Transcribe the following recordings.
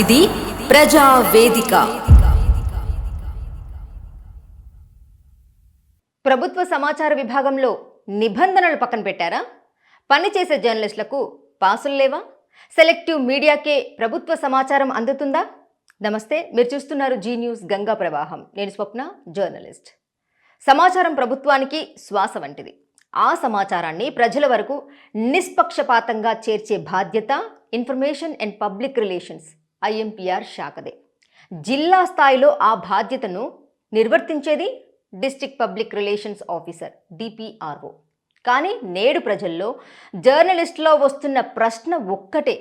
ఇది ప్రజా వేదిక. ప్రభుత్వ సమాచార విభాగంలో నిబంధనలు పక్కన పెట్టారా? పనిచేసే జర్నలిస్టులకు పాసులు లేవా? సెలెక్టివ్ మీడియాకే ప్రభుత్వ సమాచారం అందుతుందా? నమస్తే మీరు చూస్తున్నారు జీ న్యూస్ గంగా ప్రవాహం. నేను స్వప్న జర్నలిస్ట్. సమాచారం ప్రభుత్వానికి శ్వాస వంటిది. ఆ సమాచారాన్ని ప్రజల వరకు నిష్పక్షపాతంగా చేర్చే బాధ్యత information and public relations IMPR శాఖదే. జిల్లా స్థాయిలో ఆ బాధ్యతను నిర్వర్తించేది district public relations officer DPRO. కానీ నేడు ప్రజల్లో జర్నలిస్టులో వస్తున్న ప్రశ్న ఒక్కటే.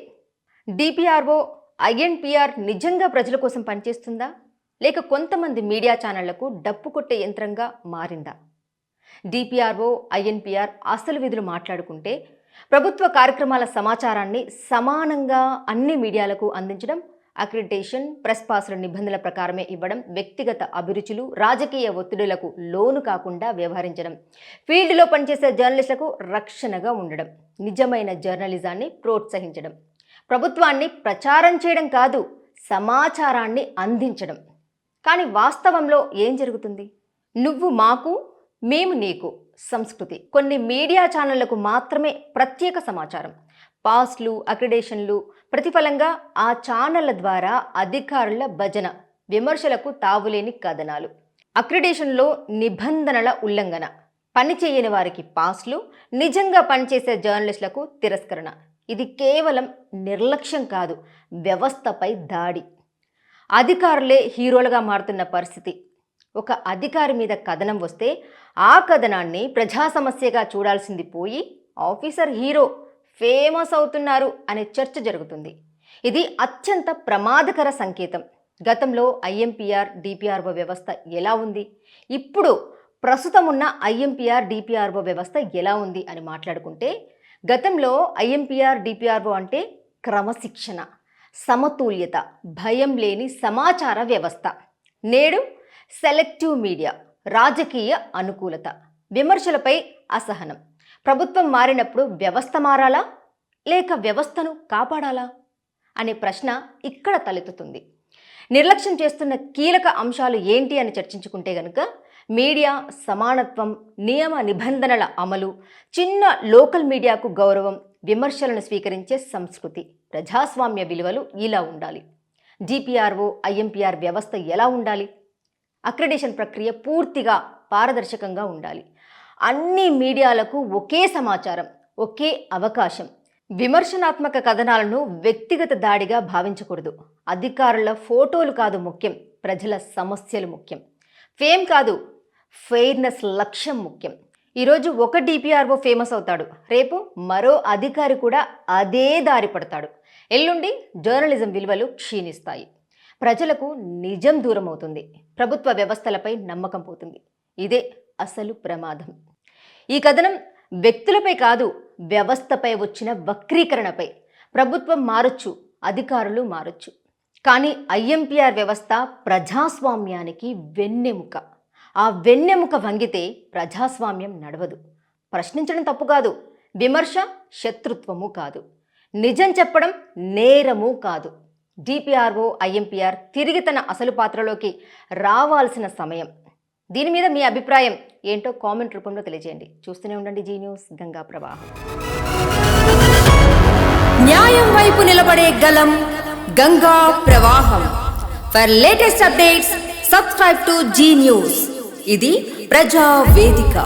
డిపిఆర్ఓ ఐఎన్పిఆర్ నిజంగా ప్రజల కోసం పనిచేస్తుందా? లేక కొంతమంది మీడియా ఛానళ్ళకు డప్పు కొట్టే యంత్రంగా మారిందా? డిపిఆర్ఓ ఐఎన్పిఆర్ అసలు విధులు మాట్లాడుకుంటే ప్రభుత్వ కార్యక్రమాల సమాచారాన్ని సమానంగా అన్ని మీడియాలకు అందించడం అక్రిడిటేషన్ ప్రెస్ పాసుల నిబంధనల ప్రకారమే ఇవ్వడం వ్యక్తిగత అభిరుచులు రాజకీయ ఒత్తిడులకు లోను కాకుండా వ్యవహరించడం ఫీల్డ్లో పనిచేసే జర్నలిస్టులకు రక్షణగా ఉండడం నిజమైన జర్నలిజాన్ని ప్రోత్సహించడం ప్రభుత్వాన్ని ప్రచారం చేయడం కాదు సమాచారాన్ని అందించడం. కానీ వాస్తవంలో ఏం జరుగుతుంది? నువ్వు మాకు మేము నీకు సంస్కృతి. కొన్ని మీడియా ఛానళ్ళకు మాత్రమే ప్రత్యేక సమాచారం. పాస్లు అక్రిడేషన్లు ప్రతిఫలంగా ఆ ఛానళ్ళ ద్వారా అధికారుల భజన విమర్శలకు తావులేని కథనాలు. అక్రిడేషన్లో నిబంధనల ఉల్లంఘన. పని చేయని వారికి పాస్లు నిజంగా పనిచేసే జర్నలిస్టులకు తిరస్కరణ. ఇది కేవలం నిర్లక్ష్యం కాదు వ్యవస్థపై దాడి. అధికారులే హీరోలుగా మారుతున్న పరిస్థితి. ఒక అధికారి మీద కథనం వస్తే ఆ కథనాన్ని ప్రజా సమస్యగా చూడాల్సింది పోయి ఆఫీసర్ హీరో ఫేమస్ అవుతున్నారు అనే చర్చ జరుగుతుంది. ఇది అత్యంత ప్రమాదకర సంకేతం. గతంలో ఐఎంపీఆర్ డిపిఆర్ఓ వ్యవస్థ ఎలా ఉంది? ఇప్పుడు ప్రస్తుతం ఉన్న ఐఎంపీఆర్ డిపిఆర్ఓ వ్యవస్థ ఎలా ఉంది అని మాట్లాడుకుంటే గతంలో ఐఎంపీఆర్ డిపిఆర్ఓ అంటే క్రమశిక్షణ సమతుల్యత భయం లేని సమాచార వ్యవస్థ. నేడు సెలెక్టివ్ మీడియా రాజకీయ అనుకూలత. విమర్శలపై అసహనం. ప్రభుత్వం మారినప్పుడు వ్యవస్థ మారాలా? లేక వ్యవస్థను కాపాడాలా? అనే ప్రశ్న ఇక్కడ తలెత్తుతుంది. నిర్లక్ష్యం చేస్తున్న కీలక అంశాలు ఏంటి అని చర్చించుకుంటే గనుక మీడియా సమానత్వం నియమ నిబంధనల అమలు చిన్న లోకల్ మీడియాకు గౌరవం విమర్శలను స్వీకరించే సంస్కృతి ప్రజాస్వామ్య విలువలు ఇలా ఉండాలి. డిపిఆర్ఓ ఐఎంపీఆర్ వ్యవస్థ ఎలా ఉండాలి? అక్రిడేషన్ ప్రక్రియ పూర్తిగా పారదర్శకంగా ఉండాలి. అన్ని మీడియాలకు ఒకే సమాచారం ఒకే అవకాశం. విమర్శనాత్మక కథనాలను వ్యక్తిగత దాడిగా భావించకూడదు. అధికారుల ఫోటోలు కాదు ముఖ్యం ప్రజల సమస్యలు ముఖ్యం. ఫేమ్ కాదు ఫెయిర్నెస్ లక్ష్యం ముఖ్యం. ఈరోజు ఒక డిపిఆర్ఓ ఫేమస్ అవుతాడు. రేపు మరో అధికారి కూడా అదే దారి పడతాడు. ఎల్లుండి జర్నలిజం విలువలు క్షీణిస్తాయి. ప్రజలకు నిజం దూరం అవుతుంది. ప్రభుత్వ వ్యవస్థలపై నమ్మకం పోతుంది. ఇదే అసలు ప్రమాదం. ఈ కథనం వ్యక్తులపై కాదు వ్యవస్థపై వచ్చిన వక్రీకరణపై. ప్రభుత్వం మారొచ్చు అధికారులు మారొచ్చు. కానీ ఐఎంపిఆర్ వ్యవస్థ ప్రజాస్వామ్యానికి వెన్నెముక. ఆ వెన్నెముక వంగితే ప్రజాస్వామ్యం నడవదు. ప్రశ్నించడం తప్పు కాదు విమర్శ శత్రుత్వము కాదు. నిజం చెప్పడం నేరము కాదు. డిపిఆర్ఓ ఐఎంపీఆర్ తిరిగి తన అసలు పాత్రలోకి రావాల్సిన సమయం. దీని మీద మీ అభిప్రాయం ఏంటో కామెంట్ రూపంలో తెలియజేయండి. చూస్తూనే ఉండండి జీ న్యూస్ గంగా ప్రవాహం. న్యాయం వైపు నిలబడే గలం గంగా ప్రవాహం. For latest updates subscribe to Zee news ఇది ప్రజా వేదిక.